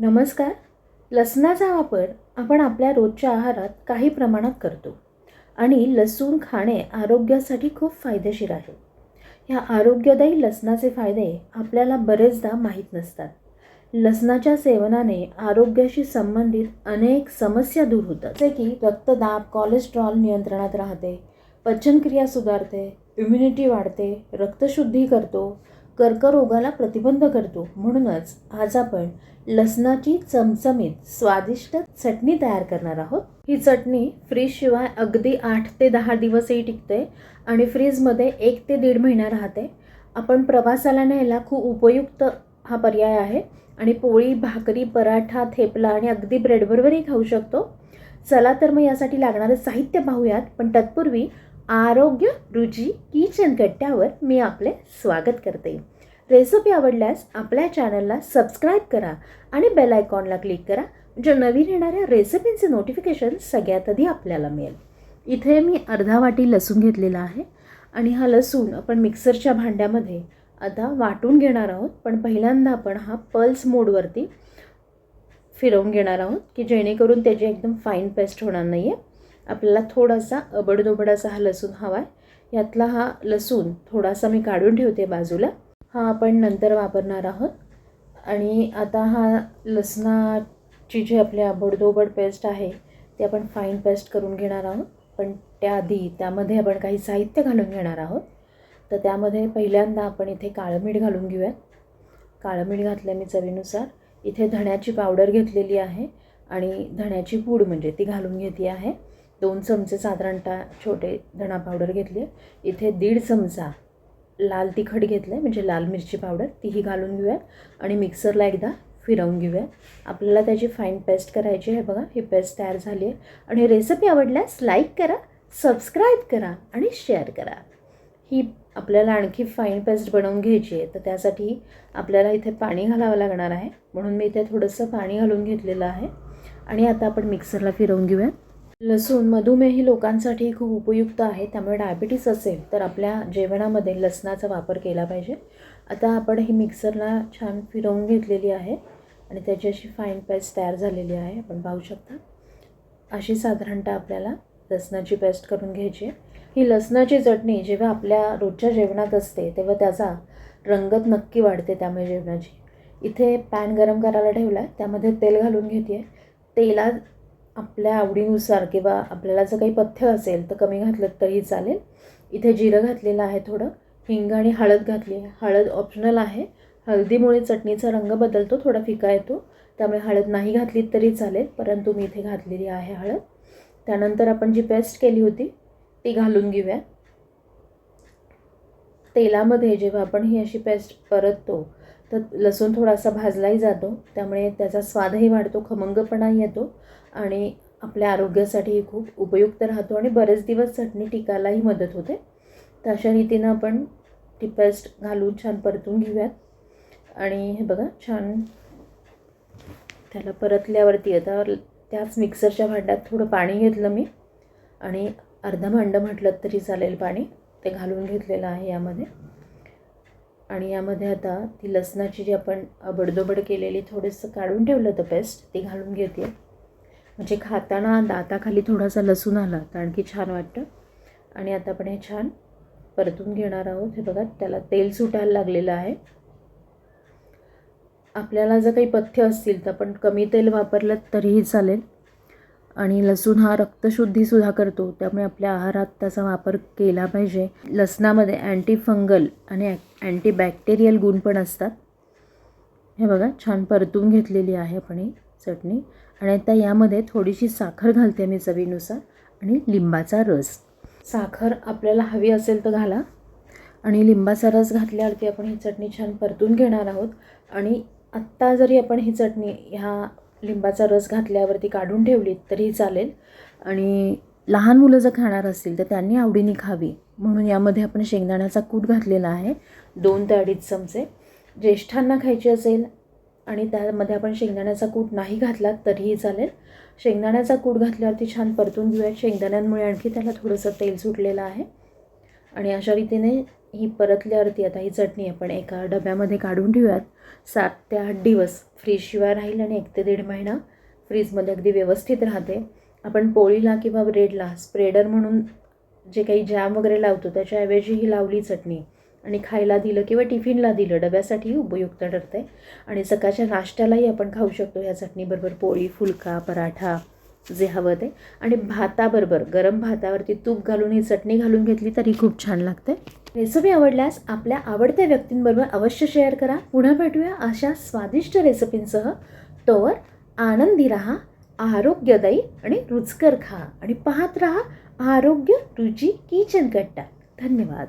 नमस्कार. लसणाचा वापर आपण आपल्या रोजच्या आहारात काही प्रमाणात करतो आणि लसूण खाणे आरोग्यासाठी खूप फायदेशीर आहे. ह्या आरोग्यदायी लसणाचे फायदे आपल्याला बरेचदा माहीत नसतात. लसणाच्या सेवनाने आरोग्याशी संबंधित अनेक समस्या दूर होतात. जसे की रक्तदाब कोलेस्ट्रॉल नियंत्रणात राहते पचनक्रिया सुधारते इम्युनिटी वाढते रक्तशुद्धी करतो कर्करोगाला प्रतिबंध करतो. म्हणूनच आज आपण लसणाची चमचमीत स्वादिष्ट चटणी तयार करणार आहोत. ही चटणी फ्रीजशिवाय अगदी आठ ते दहा दिवसही टिकते आणि फ्रीजमध्ये एक ते दीड महिना राहते. आपण प्रवासाला न्यायला खूप उपयुक्त हा पर्याय आहे आणि पोळी भाकरी पराठा थेपला आणि अगदी ब्रेडबरोबरही खाऊ शकतो. चला तर मग यासाठी लागणारं साहित्य पाहूयात पण तत्पूर्वी आरोग्य रुची किचन कट्ट्यावर मी आपले स्वागत करते. रेसिपी आवडल्यास आपल्या चॅनलला सबस्क्राईब करा आणि बेल आयकॉनला क्लिक करा म्हणजे नवीन येणाऱ्या रेसिपींचे नोटिफिकेशन सगळ्यात आधी आपल्याला मिळेल. इथे मी अर्धा वाटी लसूण घेतलेला आहे आणि हा लसूण आपण मिक्सरच्या भांड्यामध्ये आता वाटून घेणार आहोत पण पहिल्यांदा आपण हा पल्स मोडवरती फिरवून घेणार आहोत की जेणेकरून त्याची एकदम फाईन पेस्ट होणार नाही आहे आपल्याला थोडासा अबडधोबड असा हा लसूण हवा आहे यातला हा लसूण थोडासा मी काढून ठेवते बाजूला. हा आपण नंतर वापरणार आहोत. आणि आता हा लसणाची जी आपली अबडधोबड पेस्ट आहे ती आपण फाईन पेस्ट करून घेणार आहोत. पण त्याआधी त्यामध्ये आपण काही साहित्य घालून घेणार आहोत. तर त्यामध्ये पहिल्यांदा आपण इथे काळं मीठ घालून घेऊयात. काळं मीठ घातलं मी चवीनुसार. इथे धण्याची पावडर घेतलेली आहे आणि धण्याची पूड म्हणजे ती घालून घेतली आहे. दोन चमचे साधारणतः छोटे धणा पावडर घेतली. आहे इथे दीड चमचा लाल तिखट घेतलं आहे म्हणजे लाल मिरची पावडर तीही घालून घेऊया आणि मिक्सरला एकदा फिरवून घेऊया. आपल्याला त्याची फाईन पेस्ट करायची आहे बघा. ही पेस्ट तयार झाली आहे. आणि रेसिपी आवडल्यास लाईक करा सबस्क्राईब करा आणि शेअर करा. ही आपल्याला आणखी फाईन पेस्ट बनवून घ्यायची आहे. तर त्यासाठी आपल्याला इथे पाणी घालावं लागणार आहे. म्हणून मी इथे थोडंसं पाणी घालून घेतलेलं आहे. आणि आता आपण मिक्सरला फिरवून घेऊया. लसूण मधुमेही लोकांसाठी खूप उपयुक्त आहे. त्यामुळे डायबिटीस असेल तर आपल्या जेवणामध्ये लसणाचा वापर केला पाहिजे. आता आपण ही मिक्सरला छान फिरवून घेतलेली आहे आणि त्याची अशी फाईन पेस्ट तयार झालेली आहे. आपण पाहू शकता. अशी साधारणतः आपल्याला लसणाची पेस्ट करून घ्यायची आहे. ही लसणाची चटणी जेव्हा आपल्या रोजच्या जेवणात असते तेव्हा त्याचा रंगत नक्की वाढते त्यामुळे जेवणाची. इथे पॅन गरम करायला ठेवला आहे त्यामध्ये तेल घालून घेते आहे तेला आपल्या आवडीनुसार किंवा आपल्याला जर काही पथ्य असेल तर कमी घातलं तरी चालेल. इथे जिरं घातलेलं आहे थोडं हिंग आणि हळद घातली आहे. हळद ऑप्शनल आहे. हळदीमुळे चटणीचा रंग बदलतो थोडा फिका येतो. त्यामुळे हळद नाही घातली तरी चालेल परंतु मी इथे घातलेली आहे हळद. त्यानंतर आपण जी पेस्ट केली होती ती घालून घेऊया. तेलामध्ये जेव्हा आपण ही अशी पेस्ट परततो तर लसूण थोडासा भाजलाही जातो. त्यामुळे त्याचा स्वादही वाढतो खमंगपणाही येतो. आणि आपल्या आरोग्यासाठी खूप उपयुक्त राहतो आणि बरेच दिवस चटणी टिकायलाही मदत होते. तर अशा रीतीनं आपण ती पेस्ट घालून छान परतून घेऊयात. आणि हे बघा छान त्याला परतल्यावरती आता त्याच मिक्सरच्या भांड्यात थोडं पाणी घेतलं मी. आणि अर्धा भांडं म्हटलं तरी चालेल पाणी. ते घालून घेतलेलं आहे यामध्ये. आणि यामध्ये आता ती लसणाची जी आपण बडदोबड केलेली थोडंसं काढून ठेवलं होतं पेस्ट ती घालून घेते. म्हणजे खाताना दाताखाली थोडासा लसूण आला तर आणखी छान वाटतं. आणि आता आपण हे छान परतून घेणार आहोत. हे बघा त्याला तेल सुटायला लागलेलं आहे. आपल्याला जर काही पथ्य असतील तर आपण कमी तेल वापरलं तरीही चालेल. आणि लसूण हा रक्तशुद्धीसुद्धा करतो त्यामुळे आपल्या आहारात त्याचा वापर केला पाहिजे. लसणामध्ये अँटी फंगल आणि अँटीबॅक्टेरियल गुण पण असतात. हे बघा छान परतून घेतलेली आहे आपण ही. चटणी आणि आता यामध्ये थोडीशी साखर घालते मी चवीनुसार आणि लिंबाचा रस. साखर आपल्याला हवी असेल तर घाला. आणि लिंबाचा रस घातल्यावरती आपण ही चटणी छान परतून घेणार आहोत. आणि आत्ता जरी आपण ही चटणी ह्या लिंबाचा रस घातल्यावरती काढून ठेवली तरीही चालेल. आणि लहान मुलं जर खाणार असतील तर त्यांनी आवडीने खावी. म्हणून यामध्ये आपण शेंगदाण्याचा कूट घातलेला आहे. दोन ते अडीच चमचे. ज्येष्ठांना खायची असेल आणि त्यामध्ये आपण शेंगदाण्याचा कूट नाही घातला तरीही चालेल. शेंगदाण्याचा कूट घातल्यावरती छान परतून घेऊयात. शेंगदाण्यांमुळे आणखी त्याला थोडंसं तेल सुटलेलं आहे. आणि अशा रीतीने ही परतल्यावरती आता ही चटणी आपण एका डब्यामध्ये काढून ठेवूयात. सात ते आठ दिवस फ्रीजशिवाय राहील आणि एक ते दीड महिना फ्रीजमध्ये अगदी व्यवस्थित राहते. आपण पोळीला किंवा ब्रेडला स्प्रेडर म्हणून जे काही जॅम वगैरे लावतो त्याच्याऐवजी ही लावली चटणी. आणि खायला दिलं किंवा टिफिनला दिलं डब्यासाठीही उपयुक्त ठरते आणि सकाळच्या नाश्त्यालाही आपण खाऊ शकतो ह्या चटणीबरोबर पोळी फुलका पराठा जे हवं ते. आणि भाताबरोबर गरम भातावरती तूप घालून ही चटणी घालून घेतली तरी खूप छान लागते रेसिपी आवडल्यास आपल्या आवडत्या व्यक्तींबरोबर अवश्य शेअर करा. पुन्हा भेटूया अशा स्वादिष्ट रेसिपींसह. तोवर आनंदी राहा आरोग्यदायी आणि रुचकर खा. आणि पाहत राहा आरोग्य रुची किचन कट्टा. धन्यवाद.